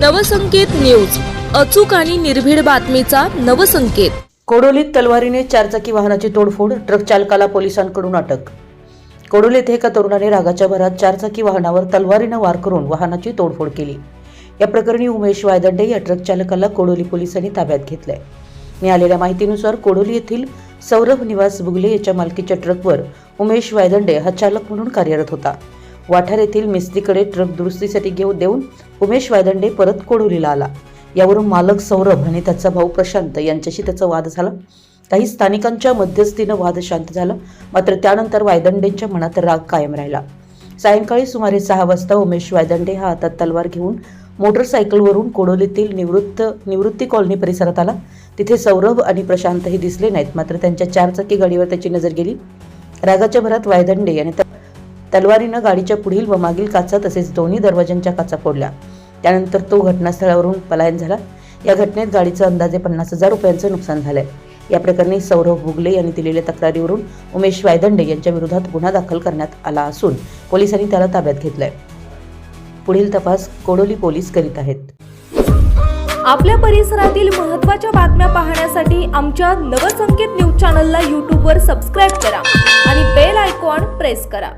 Navsanket news. अचूक आणि निर्भीड बातमीचा नवसंकेत. कोडोलीत तलवारीने चारचाकी वाहनाची तोडफोड ट्रक चालकाला पोलिसांकडून अटक. कोडोली येथे एका तरुणाने रागाच्या भरात चारचाकी वाहनावर तलवारीनं वार करून वाहनाची तोडफोड केली. या प्रकरणी उमेश वायदंडे या ट्रक चालकाला कोडोली पोलिसांनी ताब्यात घेतलंय. मिळालेल्या माहितीनुसार कोडोली येथील सौरभ निवास बुगले याच्या मालकीच्या ट्रकवर उमेश वायदंडे हा चालक म्हणून कार्यरत होता. वाठार येथील मिस्त्रीकडे ट्रक दुरुस्तीसाठी घेऊन देऊन उमेश वायदंडे परत कोडोलीला आला. यावरून मालक सौरभ आणि त्याचा भाऊ प्रशांत यांच्याशी त्याचा वाद झाला. काही स्थानिकांच्या मध्यस्थीनं वाद शांत झाला. मात्र त्यानंतर वायदंडेंच्या मनात राग कायम राहिला. सायंकाळी सुमारे सहा वाजता उमेश वायदंडे हा हातात तलवार घेऊन मोटरसायकलवरून कोडोलीतील निवृत्त निवृत्ती कॉलनी परिसरात आला. तिथे सौरभ आणि प्रशांतही दिसले नाहीत. मात्र त्यांच्या चारचाकी गाडीवर त्याची नजर गेली. रागाच्या भरात वायदंडे यांनी तलवारीनं गाडीच्या पुढील व मागील काचा तसेच दोन्ही दरवाजांच्या काचा फोडल्या. त्यानंतर तो घटनास्थळावरून पलायन झाला. या घटनेत गाडीचं अंदाजे पन्नास हजार रुपयांचं नुकसान झालंय. या प्रकरणी सौरभ भुगले यांनी दिलेल्या तक्रारीवरून उमेश वायदंडे यांच्या विरोधात गुन्हा दाखल करण्यात आला असून पोलिसांनी त्याला ताब्यात घेतलंय. पुढील तपास कोडोली पोलीस करीत आहेत. आपल्या परिसरातील महत्त्वाच्या बातम्या पाहण्यासाठी आमच्या नवसंकेत न्यूज चॅनलला यूट्यूबवर सबस्क्राईब करा आणि बेल आयकॉन प्रेस करा.